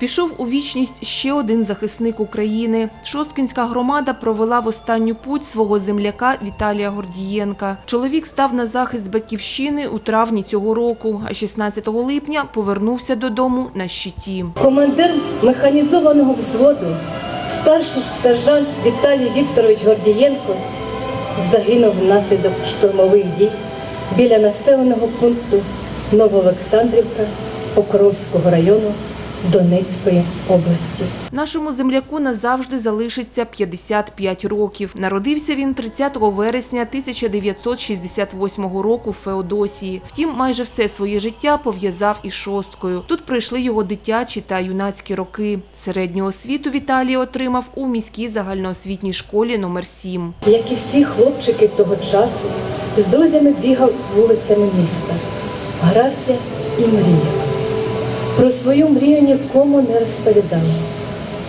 Пішов у вічність ще один захисник України. Шосткінська громада провела в останню путь свого земляка Віталія Гордієнка. Чоловік став на захист батьківщини у травні цього року, а 16 липня повернувся додому на щиті. Командир механізованого взводу, старший сержант Віталій Вікторович Гордієнко загинув внаслідок штурмових дій біля населеного пункту Новоолександрівка Покровського району Донецької області. Нашому земляку назавжди залишиться 55 років. Народився він 30 вересня 1968 року в Феодосії. Втім, майже все своє життя пов'язав із шосткою. Тут пройшли його дитячі та юнацькі роки. Середню освіту Віталій отримав у міській загальноосвітній школі номер 7. Як і всі хлопчики того часу, з друзями бігав вулицями міста, грався і мріяв. Свою мрію нікому не розповідав.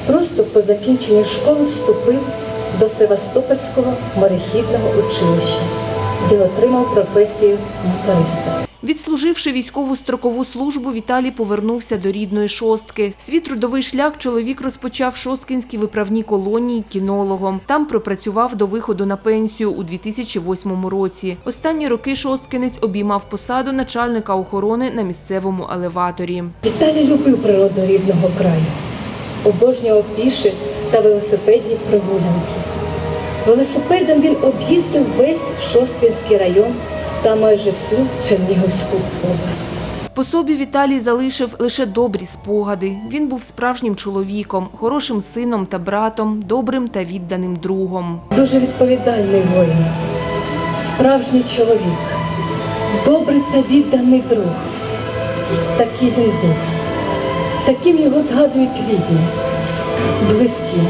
Просто по закінченню школи вступив до Севастопольського морехідного училища, де отримав професію моториста. Відслуживши військову строкову службу, Віталій повернувся до рідної шостки. Свій трудовий шлях чоловік розпочав в шосткінській виправній колонії кінологом. Там пропрацював до виходу на пенсію у 2008 році. Останні роки шосткинець обіймав посаду начальника охорони на місцевому елеваторі. Віталій любив природу рідного краю, обожнював піші та велосипедні прогулянки. Велосипедом він об'їздив весь Шосткинський район та майже всю Чернігівську область. По собі Віталій залишив лише добрі спогади. Він був справжнім чоловіком, хорошим сином та братом, добрим та відданим другом. Дуже відповідальний воїн, справжній чоловік, добрий та відданий друг. Такий він був. Таким його згадують рідні, близькі,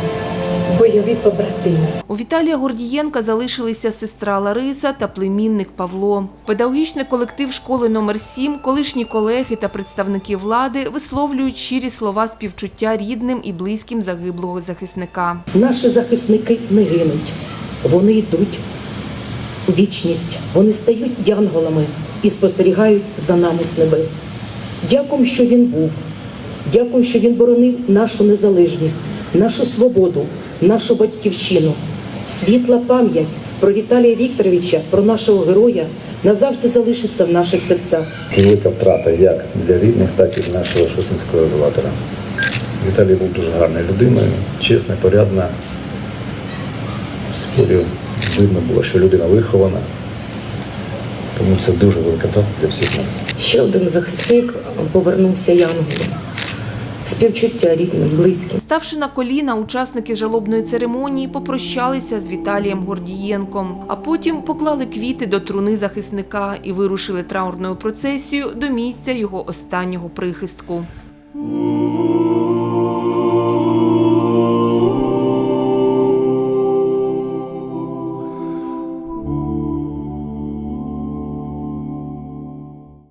бойові побратими. У Віталія Гордієнка залишилися сестра Лариса та племінник Павло. Педагогічний колектив школи номер 7 колишні колеги та представники влади висловлюють щирі слова співчуття рідним і близьким загиблого захисника. Наші захисники не гинуть, вони йдуть у вічність, вони стають янголами і спостерігають за нами з небес. Дякуємо, що він був. Дякуємо, що він боронив нашу незалежність, нашу свободу, нашу батьківщину. Світла пам'ять про Віталія Вікторовича, про нашого героя назавжди залишиться в наших серцях. велика втрата як для рідних, так і для нашого шосинського елеватора. Віталій був дуже гарною людиною, чесна, порядна. В спорі видно було, що людина вихована. Тому це дуже велика втрата для всіх нас. Ще один захисник повернувся янголом. Співчуття рідним, близьким. Ставши на коліна, учасники жалобної церемонії попрощалися з Віталієм Гордієнком, а потім поклали квіти до труни захисника і вирушили траурною процесією до місця його останнього прихистку.